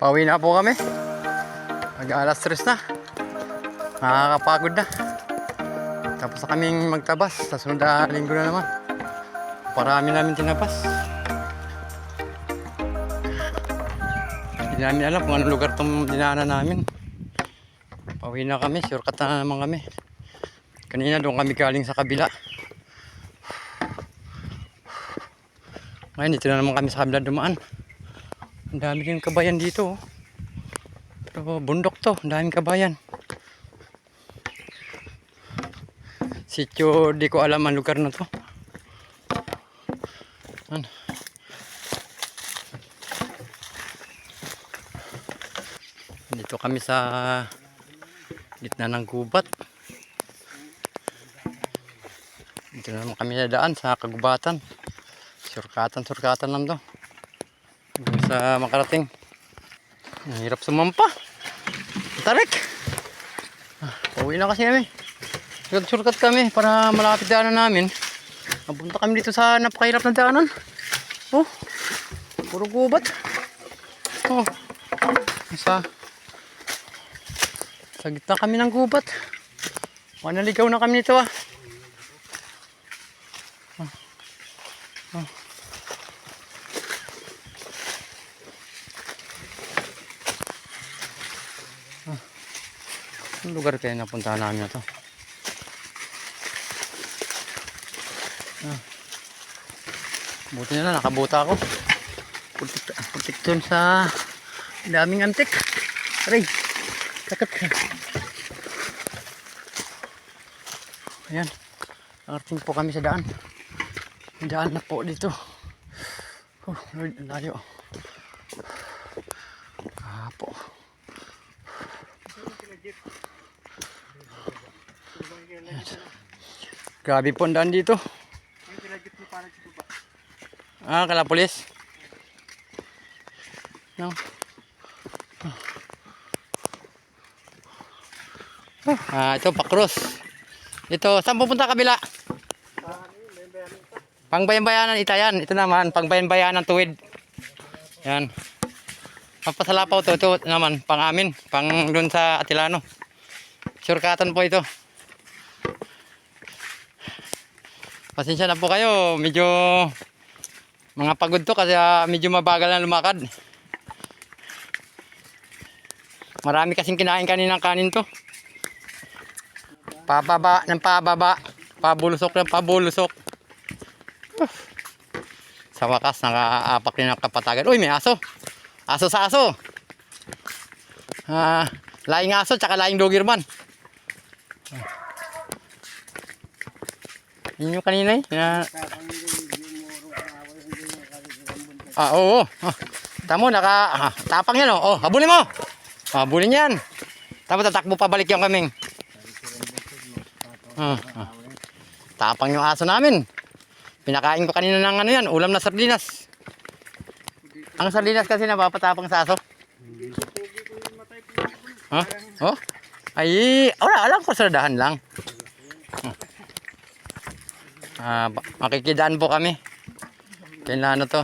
Pauwi na po kami. Mag alas tres na. Nakakapagod na. Tapos na kaming magtabas. Sa sunod na linggo na naman. Parami namin tinabas. Hindi namin alam kung anong lugar itong dinaanan namin. Pauwi na kami. Shortcut na naman kami. Kanina doon kami galing sa kabila. Ngayon dito na naman kami sa kabila dumaan. Ang dami din kabayan dito. oh. Pero bundok to, ang daming kabayan. Sityo, di ko alam ang lugar na to. Ano? Dito kami sa gitna ng gubat. Dito na naman kami nadaan sa kagubatan. Surkatan, surkatan lang to. Sa makarating. Ang hirap sumampa. Tarik! Ah, Pauwi na kasi kami. Surkat kami para malapit daanan namin. Napunta kami dito sa napakahirap na daanan. Oh, puro gubat. Oh, sa sa gitna kami ng gubat. Manaligaw na kami nito ah. Anong lugar kaya napuntahan namin na to? Ah. Buti na lang, nakabuta ako. Putik, putik dun sa daming antik. Aray, takot ka. Ayan, nakarating po kami sa daan. Daan na po dito. Oh, Lord, layo. Grabe po ang daan dito. Ah, kalapulis. No. Ah, ito pakros. Ito, saan pupunta kabila? Pangbayan-bayanan ita yan. Ito naman, pangbayan-bayanan tuwid. Yan. Papasalapaw to. Ito naman, pang amin. Pang dun sa Atilano. Surkatan po ito. Pasensya na po kayo. Medyo mga pagod to kasi ah, medyo mabagal na lumakad. Marami kasing kinain kaninang kanin to. Pababa ng pababa. Pabulusok ng pabulusok. Uf. Sa wakas, nakaapak rin ang kapatagan. Uy, may aso. Aso sa aso. Ah, laing aso, tsaka laing dogirman. Yun yung kanina eh. Na... Ah, oo. Ah, tamo, naka... Ah, tapang yan oh. Oh, habulin mo. Habulin yan. Tapos tatakbo pabalik yung kaming. Ah, ah. Tapang yung aso namin. Pinakain ko kanina ng ano yan, ulam na sardinas. Ang sardinas kasi napapatapang sa aso. Ha? Oh? Ay, wala, alam ko sardahan lang. Ah, ba- makikidaan po kami. Kailan ano to?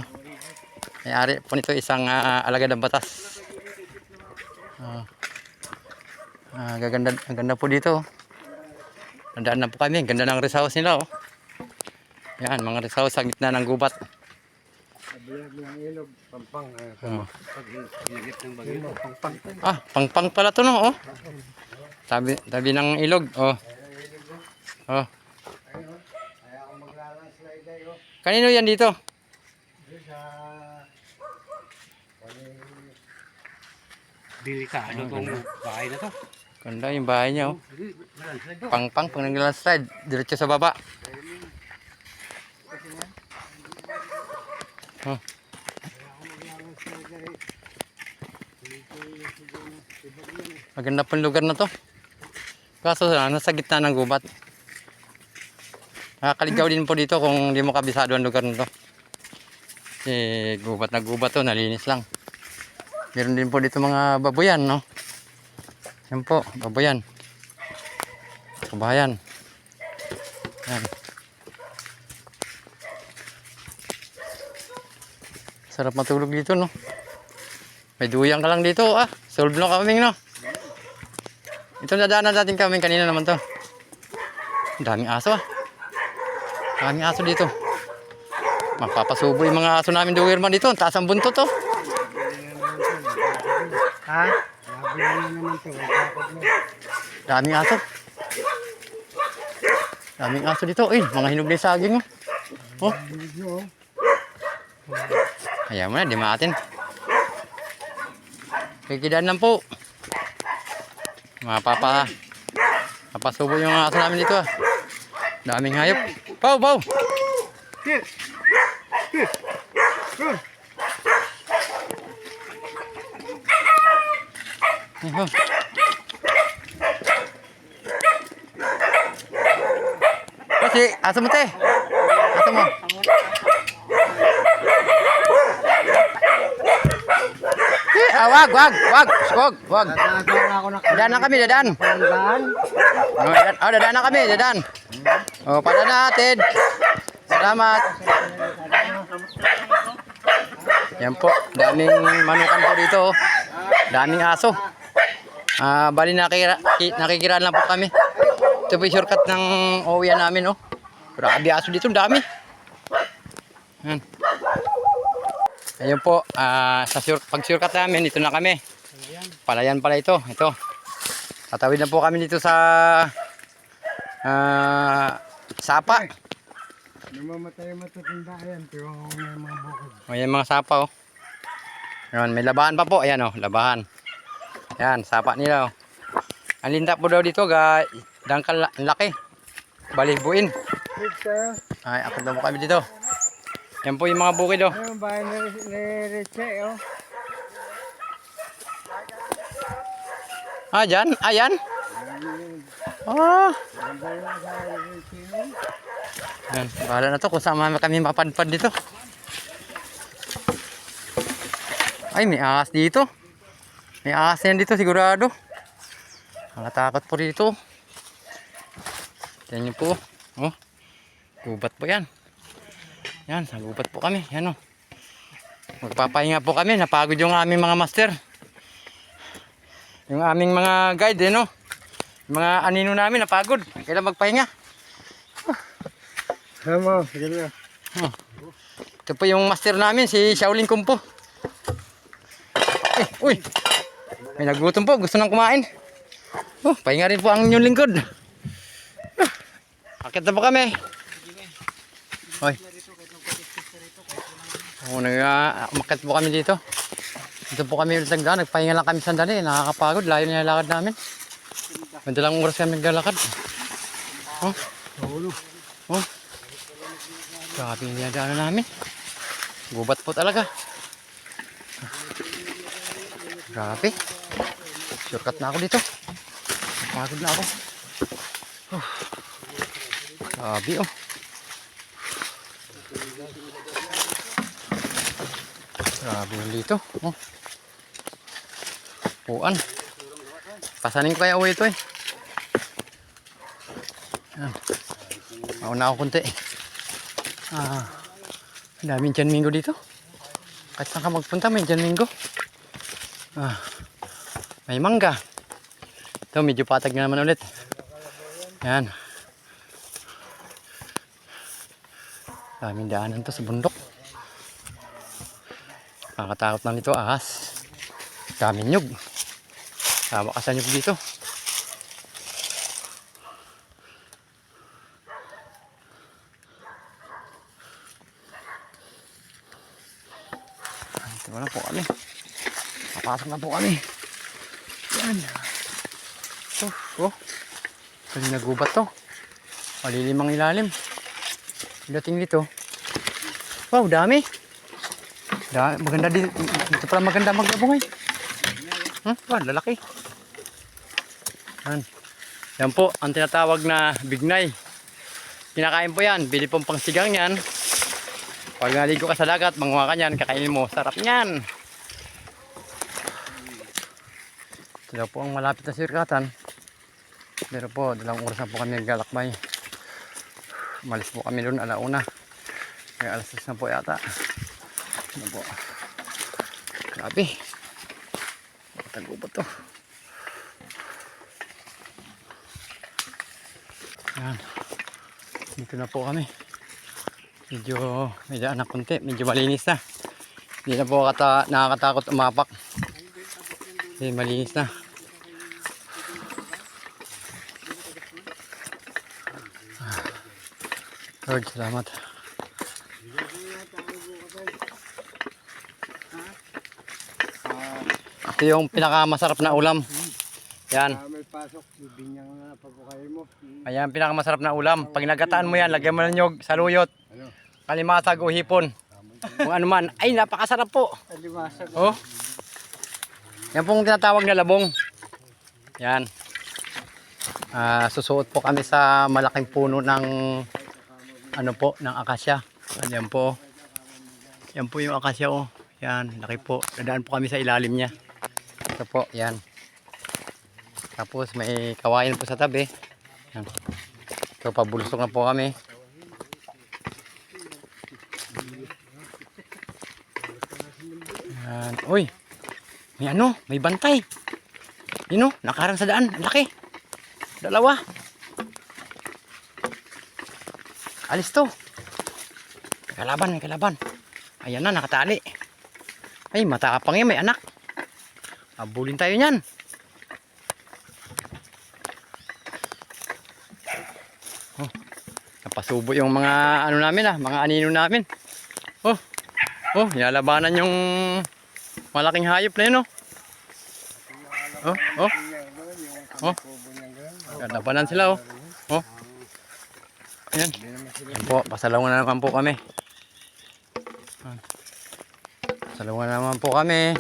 May-ari po nito isang ah, alagad ng batas. Ah, ah, gaganda, ganda po dito. oh. Nandaan na po kami. Ganda ng rest nila. Oh. Yan, mga rest house sa gitna ng gubat. Oh. Ah, pangpang pala to no. Oh. Tabi, tabi ng ilog. Oh. Oh. Kanino yan dito? Delikado tong bahay na to. Ganda yung bahay niya. Oh. Pangpang, pang naglalakad, diretso sa baba. Oh. Maganda pong lugar na to. Kaso ah, nasa gitna ng gubat. Nakakaligaw din po dito kung hindi mo kabisado ang lugar na to. Eh, gubat na gubat to, nalinis lang. Meron din po dito mga baboyan, no? Yan po, baboyan. Kabayan. Yan. Sarap matulog dito, no? May duyang ka lang dito ah. Solve na kaming no. Ito nadaanan natin kaming kanina naman to. Ang daming aso ah. Daming aso dito. Mapapasubo yung mga aso namin duwirman dito. Ang taas ang buntot to. Ha? Bakit mo? Daming aso. Daming aso dito. Eh, mga hinog na saging oh. Oh, oh. Hayaan mo na, di maatin. Kikidaan lang po. Mga papa. Papasubo yung aso namin dito ah. Daming hayop. Pau, pau. Here. Here. Here. Ayun. Kasi, aso mo te. Aso mo. Eh, ah, wag, wag, wag, wag, wag. Natagaan ako na Dadaan na kami, dadaan. Palandaan. Oh, dadaan, oh, dadaan na kami, dadaan. Oh, para natin. Salamat. Yan po, daming manukan po dito. oh. Daming aso. Ah, bali nakikira, ki- nakikiraan lang po kami. Ito po yung shortcut ng OWIA namin, oh. Grabe aso dito, dami. Yan. Ayun po, ah, sa sur pag shortcut namin, dito na kami. Palayan pala ito, ito. Tatawid na po kami dito sa ah, Sapa. Namamatay ang matutunda yan. Pero may mga bukod. Ayan mga sapa oh. Ayan, may labahan pa po. Ayan oh, labahan. Ayan, sapa nila oh. Ang linda po daw dito, ga, dangkal ang laki. Balibuin. Ay, akit na po kami dito. Yan po yung mga bukid oh. Yung bahay ni, ni Riche, oh? Ah, dyan? Ayan. Ah. Ang bahay ng bahay ni Riche, oh. Ayan, bahala na to kung saan kami mapadpad dito. Ay, may ahas dito. May ahas yan dito sigurado. Nakatakot po dito. Yan yun po. Oh. Gubat po yan. Yan, sa gubat po kami. Yan oh. Magpapahinga po kami. Napagod yung aming mga master. Yung aming mga guide, eh, no? Mga anino namin, napagod. Kailan magpahinga. Tama, sige na. Ito po yung master namin, si Shaolin Kumpo. Eh, uy! May nagutom po, gusto nang kumain. Oh, pahinga rin po ang inyong lingkod. Ah, Akit na po kami. Hoy. Oh, nag uh, umakit po kami dito. Dito po kami ulit nagdaan. Nagpahinga lang kami sandali. Nakakapagod. Layo na yung lakad namin. Madalang oras kami naglalakad. Oh. Ulo. Oh. Grabe yung dinadaanan namin. Gubat po talaga. Grabe. Shortcut na ako dito. Pagod na ako. Oh. Grabe oh. Grabe yung dito. Oh. Puan. Pasanin ko kaya uwi ito eh. Yan. Mauna ako konti. Ah, daming dyan minggo dito. Kahit saan ka magpunta, may dyan minggo. Ah, may mangga. Ito, medyo patag na naman ulit. Yan. Daming daanan to sa bundok. Nakakatakot lang nito, ahas. Daming nyug. Tama ka sa nyug dito. Ito na po kami. Papasok na po kami. Yan. Oh, oh. Kasi nagubat to. Malilimang ilalim. Dating dito. Wow, dami. Da, maganda dito. Dito pala maganda maglabong eh. Hmm, wow, lalaki. Yan. Yan po, ang tinatawag na bignay. Kinakain po yan. Bili pong pangsigang yan. Pag naligo ka sa dagat, manguha ka niyan, kakainin mo. Sarap niyan. Sila po ang malapit na sirkatan. Pero po, dalawang oras na po kami naglalakbay. Malis po kami doon, alauna. Kaya alas 6 na po yata. Ano po. Grabe. Tagubat to. Yan. Dito na po kami. Medyo, medyo anak konti. Medyo malinis na. Hindi na po kata, nakakatakot umapak. Hindi, malinis na. Ah. Lord, salamat. Ito yung pinakamasarap na ulam. Yan. Ah, may pasok, bibinyang na pa po kayo mo. Ayan, pinakamasarap na ulam. Pag nagataan mo yan, lagyan mo ng nyog, saluyot, Kalimatag o hipon. Kung ano man. Ay, napakasarap po. Alimasag. Oh. Yan pong tinatawag na labong. Yan. Ah, susuot po kami sa malaking puno ng ano po, ng akasya. Yan po. Yan po yung akasya oh. Yan, laki po. Dadaan po kami sa ilalim niya. Ito po, yan. Tapos may kawain po sa tabi. Yan. Ito, pabulusok na po kami. Yan. Uy, may ano, may bantay. Yun o, nakarang sa daan. Ang laki. Dalawa. Alis to. May kalaban, may kalaban. Ayan na, nakatali. Ay, matapang yan, may anak. Abulin tayo niyan. Oh, napasubo yung mga ano namin ah, mga anino namin. Oh, oh, nilalabanan yung malaking hayop na yun oh. Oh, oh, Oh. Labanan sila oh. Oh. Ayan. Ayan po, pasalungan na naman po kami. Ayan. Pasalungan na naman po kami.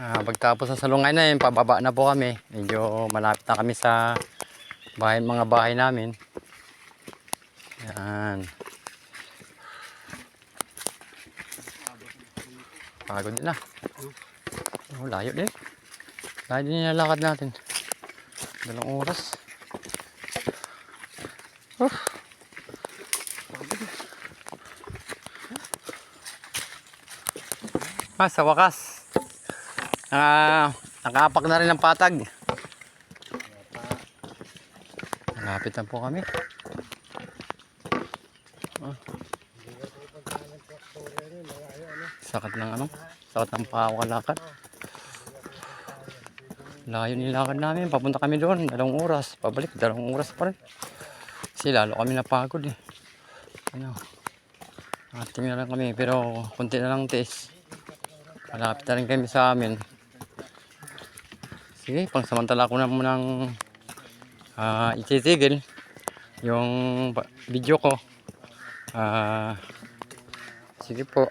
Ah, pagtapos sa salungan na yun, pababa na po kami. Medyo malapit na kami sa bahay, mga bahay namin. Yan. Pagod na. Oh, layo din. Layo din yung lakad natin. Dalawang oras. Oh. Ah, sa wakas. Ah, nakapak na rin ang patag. Malapit na po kami. Sakat ng ano? Sakat ng pakalakad. Layo nilakad namin. Papunta kami doon. Dalawang oras. Pabalik. Dalawang oras pa rin. Kasi lalo kami napagod eh. Ano. Ating na lang kami. Pero kunti na lang tiis. Malapit na rin kami sa amin. Sige, pang samantala ko na munang uh, ititigil yung video ko. Ah, sige po.